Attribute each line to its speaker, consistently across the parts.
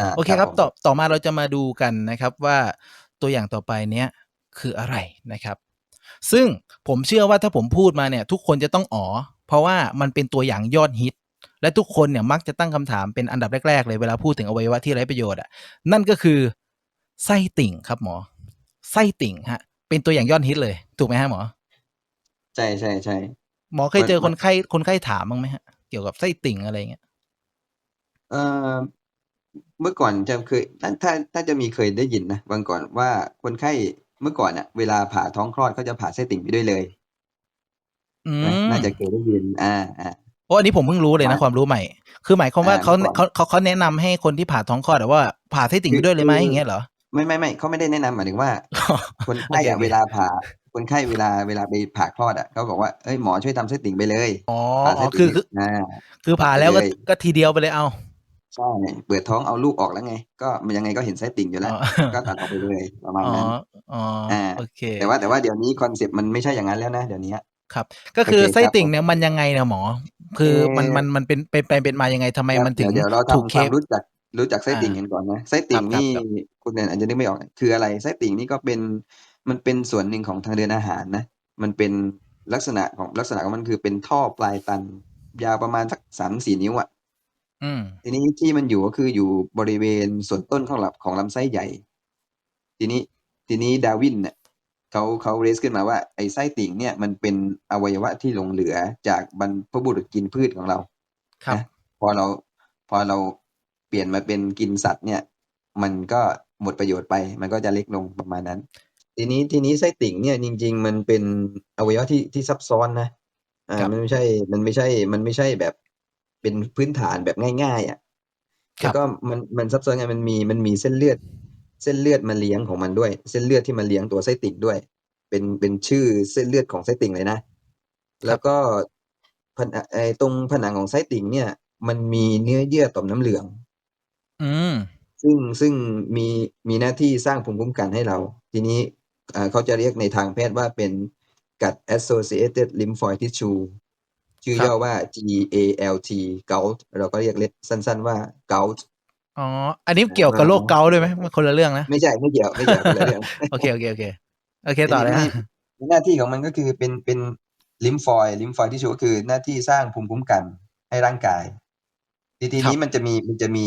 Speaker 1: อ่า
Speaker 2: โอเค
Speaker 1: ค
Speaker 2: ค
Speaker 1: รั
Speaker 2: รั
Speaker 1: บบผม
Speaker 2: ต่อต่อมาเราจะมาดูกันนะครับว่าตัวอย่างต่อไปเนี้ยคืออะไรนะครับ ซึ่งผมเชื่อว่าถ้าผมพูดมาเนี่ยทุกคนจะต้องอ๋อ เพราะว่ามันเป็นตัวอย่างยอดฮิต และทุกคนเนี่ยมักจะตั้งคำถามเป็นอันดับแรก ๆ เลยเวลาพูดถึงอวัยวะที่ไร้ประโยชน์อะนั่นก็คือไส้ติ่งครับหมอไส้ติ่งฮะเป็นตัวอย่างยอดฮิตเลยถูกไหมฮะหมอ
Speaker 1: ใช่ใช่ใช่
Speaker 2: หมอเคยเจอ
Speaker 1: มัน
Speaker 2: คนไข้คนไข้ถามบ้างไหมฮะเกี่ยวกับไส้ติ่งอะไรเงี้ย
Speaker 1: เอ่อ เมื่อก่อนจะเคยถ้าถ้าถ้าจะมีเคยได้ยินนะวันก่อนว่าคนไข้เมื่อก่อนอะเวลาผ่าท้องคลอดเขาจะผ่าไส้ติ่งไปด้วยเลย
Speaker 2: อื
Speaker 1: นะ
Speaker 2: ม
Speaker 1: น่าจะเคยได้ยิน อ่าอ่า
Speaker 2: โอ้อันนี้ผมเพิ่งรู้เลยนะ
Speaker 1: อ่า
Speaker 2: ความรู้ใหม่ คือหมายความว่า
Speaker 1: อ่า
Speaker 2: เขา
Speaker 1: ก่อน
Speaker 2: เขาเขาเขาแนะนำให้คนที่ผ่าท้องคลอดอะว่าผ่าไส้ติ่งไปด้วยเลยไหมอย่างเงี้ยเหรอ
Speaker 1: ไม่ไม่ไม่เขาไม่ได้แนะนำหมายถึงว่า คนไข้
Speaker 2: โอเค
Speaker 1: อะ
Speaker 2: โอเค
Speaker 1: เวลาผ่าคนไข้เวลาเวลาไปผ่าคลอดอะเขาบอกว่าเอ้ยหมอช่วยทำไส้ติ่งไปเลย
Speaker 2: อ๋อ
Speaker 1: ผ่า
Speaker 2: อ๋
Speaker 1: ไส้
Speaker 2: อ
Speaker 1: ติ่
Speaker 2: คืองคือ
Speaker 1: อ่า
Speaker 2: คือผ่าแล้วก็
Speaker 1: เลย
Speaker 2: ก็ทีเดียวไปเลยเอา
Speaker 1: ใช่ เปิดท้องเอาลูกออกแล้วไง ก็มันยังไงก็เห็นไส้ติ่งอยู่แล้ว
Speaker 2: อ๋อ
Speaker 1: ก็ตัดออกไปเลย ประมาณ
Speaker 2: อ๋อ
Speaker 1: นั้น
Speaker 2: อ๋อ
Speaker 1: อ่า
Speaker 2: โอเค
Speaker 1: แต่ว่า แต่ว่าเดี๋ยวนี้คอนเซ็ปต์มันไม่ใช่อย่างนั้นแล้วนะ เดี๋ยวนี้
Speaker 2: ครับ ก็คือ
Speaker 1: โอเค
Speaker 2: ไส้
Speaker 1: ครับ
Speaker 2: ติ่ง
Speaker 1: ผม
Speaker 2: เนี่ยมันยังไงเนี่ยหมอคือมัน
Speaker 1: เอ่อ
Speaker 2: มัน มันเป็น เป็นเป็นเป็นมายังไง ทำไม
Speaker 1: เดี๋ยว
Speaker 2: มันถึง
Speaker 1: เดี๋ยวเดี๋ยวเรา
Speaker 2: ถูก
Speaker 1: ทำ
Speaker 2: เค
Speaker 1: ความ
Speaker 2: ป
Speaker 1: รู้จัก รู้จักไส้ติ่ง
Speaker 2: อ่า
Speaker 1: กันก่อนนะ ไส้ติ่ง
Speaker 2: ครับ
Speaker 1: นี่
Speaker 2: ครับ
Speaker 1: คุณเนี่ยอาจจะนึกไม่ออก คืออะไร ไส้ติ่งนี่ก็เป็น มันเป็นส่วนหนึ่งของทางเดินอาหารนะ มันเป็นลักษณะของ ลักษณะของมันคือเป็นท่อปลายตัน ยาวประมาณสักสามสี่นิ้วอะ
Speaker 2: อืม
Speaker 1: ทีนี้ที่มันอยู่ก็คืออยู่บริเวณส่วนต้นของลำของลำไส้ใหญ่ ทีนี้ทีนี้ดาวินเนี่ยเขาเขาเรสขึ้นมาว่าไอ้ไส้ติ่งเนี่ยมันเป็นอวัยวะที่หลงเหลือจากบรรพบุรุษกินพืชของเรา
Speaker 2: ครับ
Speaker 1: นะพอเราพอเราเปลี่ยนมาเป็นกินสัตว์เนี่ย มันก็หมดประโยชน์ไป มันก็จะเล็กลงประมาณนั้น ทีนี้ทีนี้ไส้ติ่งเนี่ยจริง ๆ มันเป็นอวัยวะที่ที่ซับซ้อนนะอ่า
Speaker 2: ครับ
Speaker 1: มันไม่ใช่มันไม่ใช่มันไม่ใช่แบบ เป็นพื้นฐานแบบง่ายๆอะ
Speaker 2: ครั
Speaker 1: แล้
Speaker 2: บ
Speaker 1: วก็มันมันซับซ้อนไงมันมีมันมีเส้นเลือด เส้นเลือดมาเลี้ยงของมันด้วย เส้นเลือดที่มาเลี้ยงตัวไส้ติ่งด้วย เป็นเป็นชื่อเส้นเลือดของไส้ติ่งเลยนะ แล้วก็ผนังไอ้ตรงผนังของไส้ติ่งเนี่ย มันมีเนื้อเยื่อต่อมน้ำเหลือง
Speaker 2: อืม
Speaker 1: ซึ่งซึ่งมีมีหน้าที่สร้างภูมิคุ้มกันให้เรา ทีนี้เอ่อเขาจะเรียกในทางแพทย์ว่าเป็น gut associated lymphoid tissue ชื่อ
Speaker 2: ครับ
Speaker 1: ย่อว่า GALT gout เราก็เรียกเล็กสั้นๆว่า gout
Speaker 2: อ๋อ อันนี้เกี่ยวกับโรคเกาต์ด้วยไหมมันคนละเรื่องนะ
Speaker 1: ไม่ใช่ไม่เกี่ยวไม่เกี่ยวคนละเรื่อง
Speaker 2: โอเคโอเคโอเคโอเคต่อเลย
Speaker 1: ที
Speaker 2: ฮะ
Speaker 1: นี้หน้าที่ของมันก็คือเป็นเป็นลิมฟอยลิมฟอยที่ชูก็คือหน้าที่สร้างภูมิคุ้มกันให้ร่างกายทีที
Speaker 2: ครับ
Speaker 1: นี้มันจะมีมันจะมี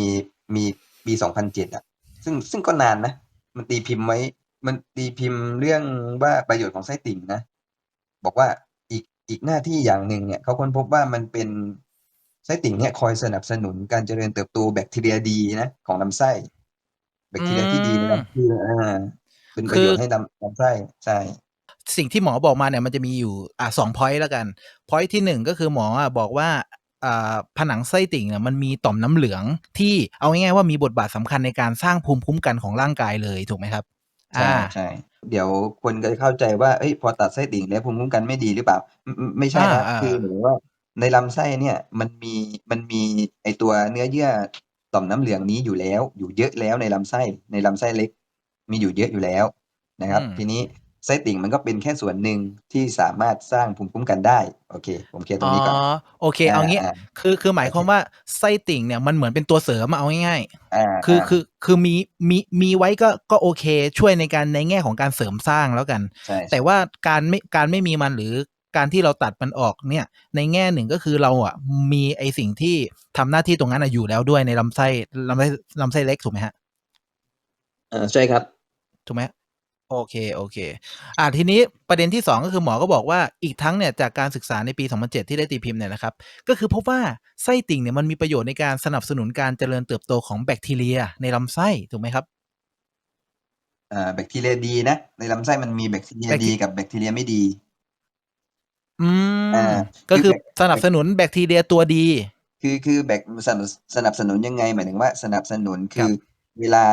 Speaker 1: มีปีสองพันเจ็ดอะ ซึ่งซึ่งก็นานนะ มันตีพิมพ์ไว้ มันตีพิมพ์เรื่องว่าประโยชน์ของไส้ติ่งนะ บอกว่า อีกอีกหน้าที่อย่างหนึ่งเนี่ยเขาค้นพบว่ามันเป็นไส้ติ่งเนี่ยคอยสนับสนุนการเจริญเติบโตแบคทีเรียดีนะของลำไส้ แบคทีเรียที่ดีในลำคืออ่าเป็นประโยชน์ให้ลำลำไส้ใช่
Speaker 2: สิ่งที่หมอบอกมาเนี่ยมันจะมีอยู่อะสองพอยต์แล้วกันพอยต์ที่หนึ่งก็คือหมออะบอกว่าอ่าผนังไส้ติ่งเนี่ยมันมีต่อมน้ำเหลืองที่เอาง่ายๆว่ามีบทบาทสำคัญในการสร้างภูมิคุ้มกันของร่างกายเลยถูกไหมครับ
Speaker 1: ใช่
Speaker 2: อ่า
Speaker 1: ใช่ เดี๋ยวคนก็จะเข้าใจว่าเอ้ย พอตัดไส้ติ่งแล้วภูมิคุ้มกันไม่ดีหรือเปล่าไม่ไม่ไม่ใช่นะ
Speaker 2: อ่าอ่า
Speaker 1: คือเหมือนว่าในลำไส้เนี่ยมันมี มันมีไอตัวเนื้อเยื่อต่อมน้ำเหลืองนี้อยู่แล้ว อยู่เยอะแล้วในลำไส้ ในลำไส้เล็กมีอยู่เยอะอยู่แล้วนะครับ
Speaker 2: อืม
Speaker 1: ทีนี้ ไส้ติ่งมันก็เป็นแค่ส่วนหนึ่งที่สามารถสร้างภูมิคุ้มกันได้ โอเค ผมเคลียร์ตรงนี้ก่อน
Speaker 2: อ๋อโอเค เอางี้
Speaker 1: อ่า
Speaker 2: คือคือหมาย
Speaker 1: โอเค
Speaker 2: ความว่าไส้ติ่งเนี่ยมันเหมือนเป็นตัวเสริมอะเอาง่ายๆ
Speaker 1: อ่า
Speaker 2: คืออาคือคือมีมีมีไว้ก็ก็โอเค ช่วยในการในแง่ของการเสริมสร้างแล้วกัน
Speaker 1: ใช่
Speaker 2: แต่ว่าการไม่การไม่มีมันหรือการที่เราตัดมันออกเนี่ย ในแง่หนึ่งก็คือเราอะมีไอสิ่งที่ทำหน้าที่ตรงนั้นอะอยู่แล้วด้วยในลำไส้ลำไส้ลำไส้เล็กถูกไหมฮะ
Speaker 1: อ่าใช่ครับ
Speaker 2: ถูกไหม โอเค โอเค อ่า ทีนี้ประเด็นที่สองก็คือหมอก็บอกว่า อีกทั้งเนี่ยจากการศึกษาในปี 2007 ที่ได้ตีพิมพ์เนี่ยนะครับ ก็คือพบว่าไส้ติ่งเนี่ยมันมีประโยชน์ในการสนับสนุนการเจริญเติบโตของแบคทีเรียในลำไส้ ถูกไหมครับ
Speaker 1: อ่า แบคทีเรียดีนะ ในลำไส้มันมีแบคทีเรีย
Speaker 2: แบคที
Speaker 1: ดีกับแบคทีเรียไม่ดี
Speaker 2: อืม
Speaker 1: อ่า
Speaker 2: ก็คือ
Speaker 1: คือแบค
Speaker 2: สนับสนุนแบคทีเรียตัวดี
Speaker 1: คือ คือแบค สนับ สนับสนุนยังไง หมายถึงว่า สนับสนุน
Speaker 2: ครั
Speaker 1: คื
Speaker 2: บ
Speaker 1: อเวลา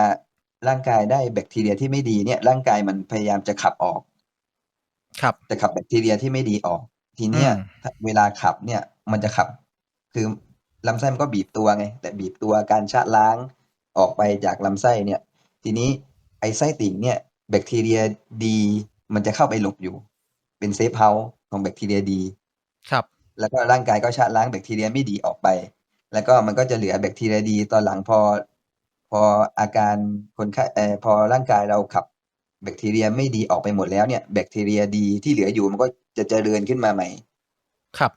Speaker 1: ร่างกายได้แบคทีเรียที่ไม่ดีเนี่ย ร่างกายมันพยายามจะขับออก
Speaker 2: ครับ
Speaker 1: จะขับแบคทีเรียที่ไม่ดีออก ทีเนี้ย
Speaker 2: อืม
Speaker 1: ถ้าเวลาขับเนี่ย มันจะขับ คือลำไส้มันก็บีบตัวไง แต่บีบตัวการชะล้างออกไปจากลำไส้เนี่ย ทีนี้ไอ้ไส้ติ่งเนี่ย แบคทีเรียดี มันจะเข้าไปหลบอยู่ เป็นเซฟเฮาส์ของแบคทีเรียดี
Speaker 2: ครับ
Speaker 1: แล้วก็ร่างกายก็ชะล้างแบคทีเรียไม่ดีออกไป แล้วก็มันก็จะเหลือแบคทีเรียดีตอนหลังพอ พออาการคนไข้เอ่อพอร่างกายเราขับแบคทีเรียไม่ดีออกไปหมดแล้วเนี่ยแบคทีเรียดีที่เหลืออยู่มันก็จะเจริญขึ้นมาใหม่
Speaker 2: ครับ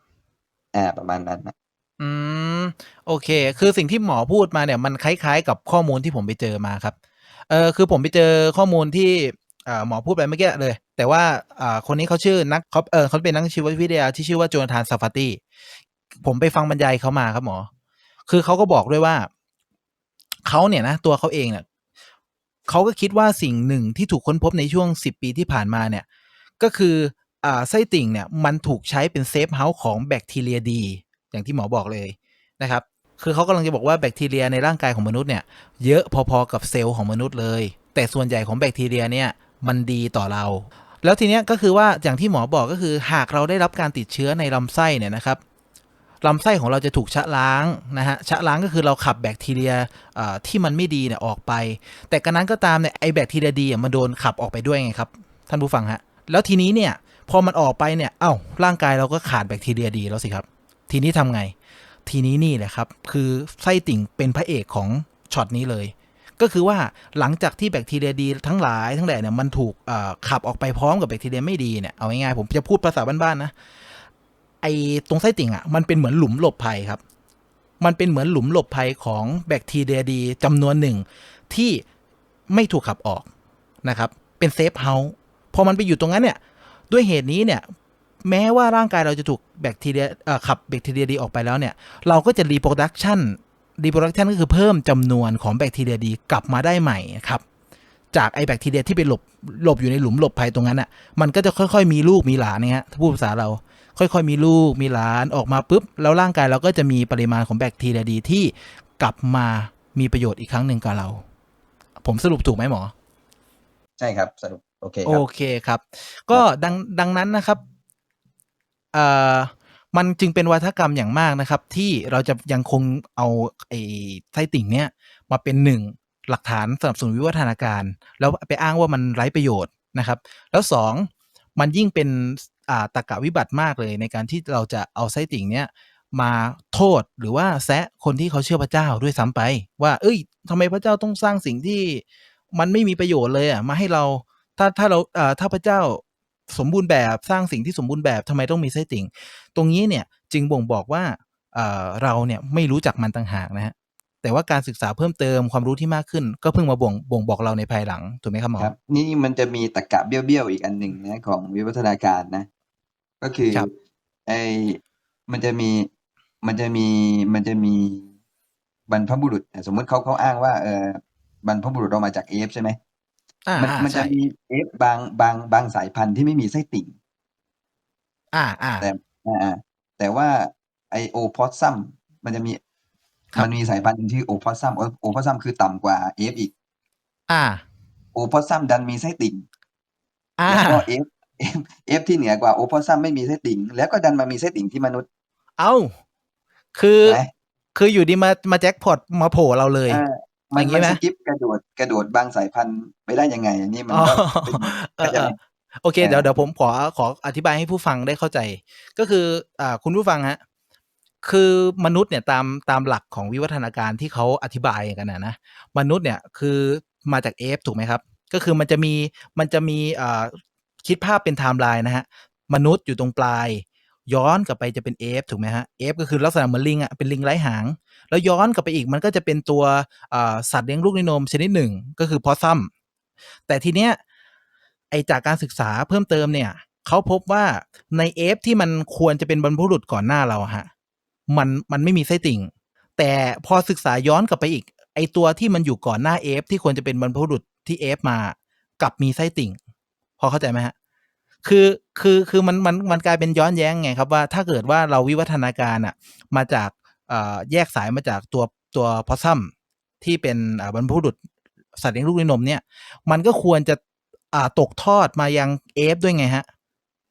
Speaker 1: อ่า ประมาณนั้นนะ
Speaker 2: อืม โอเค คือสิ่งที่หมอพูดมาเนี่ย มันคล้าย ๆ กับข้อมูลที่ผมไปเจอมาครับ เออคือผมไปเจอข้อมูลที่อ่าหมอพูดไปเมื่อกี้เลย แต่ว่าอ่าคนนี้เขาชื่อนักเขาเออเขาเป็นนักชีววิทยาที่ชื่อว่าโจนาธานซาฟาตีผมไปฟังบรรยายเขามาครับหมอ คือเขาก็บอกด้วยว่า เขาเนี่ยนะตัวเขาเองเนี่ยเขาก็คิดว่าสิ่งหนึ่งที่ถูกค้นพบในช่วงสิบปีที่ผ่านมาเนี่ยก็คืออ่าไส้ติ่งเนี่ยมันถูกใช้เป็นเซฟเฮาส์ของแบคทีเรียดี อย่างที่หมอบอกเลยนะครับ คือเขากำลังจะบอกว่าแบคทีเรียในร่างกายของมนุษย์เนี่ยเยอะพอๆกับเซลล์ของมนุษย์เลย แต่ส่วนใหญ่ของแบคทีเรียเนี่ยมันดีต่อเรา แล้วทีเนี้ยก็คือว่าอย่างที่หมอบอกก็คือหากเราได้รับการติดเชื้อในลำไส้เนี่ยนะครับ ลำไส้ของเราจะถูกชะล้างนะฮะชะล้างก็คือเราขับแบคทีเรียที่มันไม่ดีเนี่ยออกไป แต่กระนั้นก็ตามเนี่ยไอแบคทีเรียดีอะมันโดนขับออกไปด้วยไงครับท่านผู้ฟังฮะแล้วทีนี้เนี่ยพอมันออกไปเนี่ยเอ้าร่างกายเราก็ขาดแบคทีเรียดีแล้วสิครับ ทีนี้ทำไง ทีนี้นี่แหละครับ คือไส้ติ่งเป็นพระเอกของช็อตนี้เลย ก็คือว่าหลังจากที่แบคทีเรียดีทั้งหลายทั้งแหล่เนี่ยมันถูกขับออกไปพร้อมกับแบคทีเรียไม่ดีเนี่ยเอาง่ายๆผมจะพูดภาษาบ้านๆนะ ไอตรงไส้ติ่งอะมันเป็นเหมือนหลุมหลบภัยครับ มันเป็นเหมือนหลุมหลบภัยของแบคทีเรียดีจำนวนหนึ่ง ที่ไม่ถูกขับออกนะครับ เป็นเซฟเฮาส์พอมันไปอยู่ตรงนั้นเนี่ย ด้วยเหตุนี้เนี่ย แม้ว่าร่างกายเราจะถูกแบคทีเรียขับแบคทีเรียดีออกไปแล้วเนี่ย เราก็จะรีโปรดักชันรีโปรดักชันก็คือเพิ่มจำนวนของแบคทีเรียดีกลับมาได้ใหม่ครับ จากไอแบคทีเรียที่ไปหลบหลบอยู่ในหลุมหลบภัยตรงนั้นอะ มันก็จะค่อยๆมีลูกมีหลานเนี่ยฮะถ้าพูดภาษาเรา ค่อยๆ มีลูกมีหลานออกมาปุ๊บแล้วร่างกายเราก็จะมีปริมาณของแบคทีเรียดีที่กลับมามีประโยชน์อีกครั้งหนึ่งกับเรา ผมสรุปถูกไหมหมอ
Speaker 1: ใช่ครับสรุปโอเคค
Speaker 2: โอ
Speaker 1: รับ
Speaker 2: เคครับ ก็ดังดังนั้นนะครับเอ่อมันจึงเป็นวัฒกรรมอย่างมากนะครับ ที่เราจะยังคงเอาไอ้ไส้ติ่งเนี้ยมาเป็นหนึ่ง หลักฐานสนับสนุนวิวัฒนาการ แล้วไปอ้างว่ามันไร้ประโยชน์นะครับ แล้วสองมันยิ่งเป็นตากะวิบัติมากเลยในการที่เราจะเอาไส้ติ่งเนี้ยมาโทษหรือว่าแซะคนที่เขาเชื่อพระเจ้าด้วยซ้ำไป ว่า เอ้ยทำไมพระเจ้าต้องสร้างสิ่งที่มันไม่มีประโยชน์เลยอะมาให้เราถ้าถ้าเราถ้าพระเจ้าสมบูรณ์แบบสร้างสิ่งที่สมบูรณ์แบบทำไมต้องมีไส้ติ่ง ตรงนี้เนี่ยจึงบ่งบอกว่าเราเนี่ยไม่รู้จักมันต่างหากนะฮะ แต่ว่าการศึกษาเพิ่มเติมความรู้ที่มากขึ้น ก็เพิ่งมาบ่งบ่งบอกเราในภายหลังถูกไหมครับหมอ
Speaker 1: ครับนี่มันจะมีตรรกะเบี้ยวๆอีกอันหนึ่งนะของวิวัฒนาการนะ ก็คือ
Speaker 2: ครับ
Speaker 1: ไอมันจะมีมันจะมีมันจะมีบรรพบุรุษอะสมมติเขาเขาอ้างว่าเออบรรพบุรุษเรามาจากเอฟใช่ไหม
Speaker 2: อ่า
Speaker 1: มัน
Speaker 2: อ่า
Speaker 1: มันจะ
Speaker 2: ใช่
Speaker 1: มีเอฟบางบางบางสายพันธุ์ที่ไม่มีไส้ติ่ง
Speaker 2: อ่าอ่า
Speaker 1: แต่อ่าอ่าแต่ว่าไอโอพอสซัมมันจะมี
Speaker 2: ครับ
Speaker 1: มันมีสายพันธุ์หนึ่งที่โอพอสซัมโอพอสซัมคือต่ำกว่าเอฟอีก
Speaker 2: อ่า
Speaker 1: โอพอสซัมดันมีไส้ติ่ง
Speaker 2: อ่า
Speaker 1: แล้วก็เอฟเอฟเอฟที่เหนือกว่าโอพอสซัมไม่มีไส้ติ่ง แล้วก็ดันมามีไส้ติ่งที่มนุษย์
Speaker 2: เอ้า คือ
Speaker 1: ไหม
Speaker 2: คืออยู่ดีมา มาแจ็คพอตมาโผล่เราเลย
Speaker 1: อ่ามัน
Speaker 2: อย่างงี้
Speaker 1: มัน
Speaker 2: ไหม
Speaker 1: สกิปกระโดดกระโดดบางสายพันธุ์ไปได้ยังไงอันนี่มัน
Speaker 2: อ๋อ
Speaker 1: ก็เป็น
Speaker 2: เออเออโอเค
Speaker 1: เออ
Speaker 2: เดี๋ยวเดี๋ยวผมขอขออธิบายให้ผู้ฟังได้เข้าใจ ก็คืออ่าคุณผู้ฟังฮะ คือมนุษย์เนี่ยตามตามหลักของวิวัฒนาการที่เขาอธิบายกันนะนะมนุษย์เนี่ยคือมาจากเอฟถูกไหมครับ ก็คือมันจะมีมันจะมีอ่าคิดภาพเป็นไทม์ไลน์นะฮะมนุษย์อยู่ตรงปลาย ย้อนกลับไปจะเป็นเอฟถูกไหมฮะเอฟก็คือลักษณะเหมือนลิงอะเป็นลิงไร้หาง แล้วย้อนกลับไปอีกมันก็จะเป็นตัวสัตว์เลี้ยงลูกด้วยนมชนิดหนึ่งก็คือพอซัมแต่ทีเนี้ยไอจากการศึกษาเพิ่มเติมเนี่ยเขาพบว่าในเอฟที่มันควรจะเป็นบรรพบุรุษก่อนหน้าเราฮะ มันมันไม่มีไส้ติ่ง แต่พอศึกษาย้อนกลับไปอีก ไอตัวที่มันอยู่ก่อนหน้าเอฟที่ควรจะเป็นบรรพบุรุษที่เอฟมากลับมีไส้ติ่ง พอเข้าใจไหมฮะคือคือคือมันมันมันกลายเป็นย้อนแย้งไงครับว่าถ้าเกิดว่าเราวิวัฒนาการอะมาจากแยกสายมาจากตัวตัวพอซัมที่เป็นบรรพบุรุษสัตว์เลี้ยงลูกด้วยนมเนี่ย มันก็ควรจะตกทอดมายังเอฟด้วยไงฮะ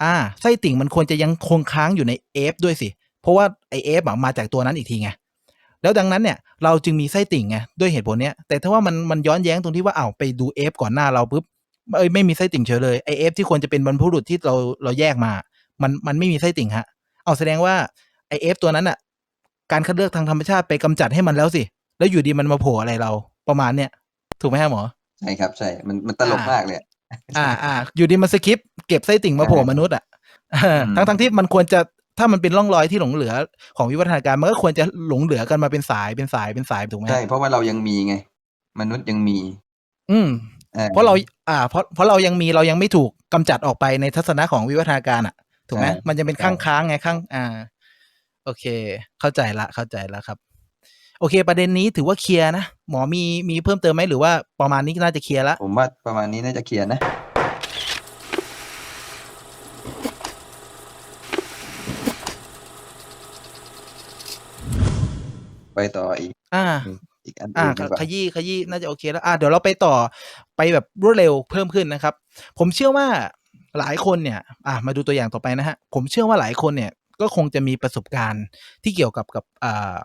Speaker 2: อ่าไส้ติ่งมันควรจะยังคงค้างอยู่ในเอฟด้วยสิ เพราะว่าไอเอฟมาจากตัวนั้นอีกทีไงแล้วดังนั้นเนี่ยเราจึงมีไส้ติ่งไงด้วยเหตุผลเนี้ยแต่ถ้าว่ามันมันย้อนแย้งตรงที่ว่าอ้าวไปดูเอฟก่อนหน้าเราปุ๊บเอ้ยไม่มีไส้ติ่งเฉยเลยไอเอฟที่ควรจะเป็นบรรพบุรุษที่เราเราแยกมา มันมันไม่มีไส้ติ่งฮะ เอาแสดงว่าไอเอฟตัวนั้นอะการคัดเลือกทางธรรมชาติไปกำจัดให้มันแล้วสิ แล้วอยู่ดีมันมาโผล่อะไรเราประมาณเนี้ยถูกไหมฮะหมอ
Speaker 1: ใช่ครับใช่ มันมันตลก
Speaker 2: อ่าม
Speaker 1: มากเลยอะ
Speaker 2: อ่าอ่าอยู่ดีมาสคริปต์เก็บไส้ติ่งมาโผล่มนุษย์อะเออ
Speaker 1: อืม
Speaker 2: ทั้งทั้งที่มันควรจะ ถ้ามันเป็นร่องรอยที่หลงเหลือของวิวัฒนาการมันก็ควรจะหลงเหลือกันมาเป็นสายเป็นสายเป็นสายถูกไหมฮะ
Speaker 1: ใช่เพราะว่าเรายังมีไง มนุษย์ยังมี
Speaker 2: อืม
Speaker 1: อ่
Speaker 2: เพราะเรา อ่า เพราะเพราะเรายังมีเรายังไม่ถูกกำจัดออกไปในทัศนะของวิวัฒนาการอะ ถูกไหม
Speaker 1: ใช่
Speaker 2: มันจะเป็น
Speaker 1: ใช่
Speaker 2: ข้างค้างไงข้าง อ่า โอเค เข้าใจละเข้าใจแล้วครับ โอเค ประเด็นนี้ถือว่าเคลียร์นะหมอมีมีเพิ่มเติมไหมหรือว่าประมาณนี้น่าจะเคลียร์ละ
Speaker 1: ผมว่าประมาณนี้น่าจะเคลียร์นะ ไปต่ออีก
Speaker 2: อ่า
Speaker 1: อีกอัน
Speaker 2: อ่า
Speaker 1: อื่นดีกว่า
Speaker 2: ขยี้ขยี้น่าจะโอเคแล้วอ่าเดี๋ยวเราไปต่อไปแบบรวดเร็วเพิ่มขึ้นนะครับ ผมเชื่อว่าหลายคนเนี่ย อ่ามาดูตัวอย่างต่อไปนะฮะ ผมเชื่อว่าหลายคนเนี่ยก็คงจะมีประสบการณ์ที่เกี่ยวกับกับอ่า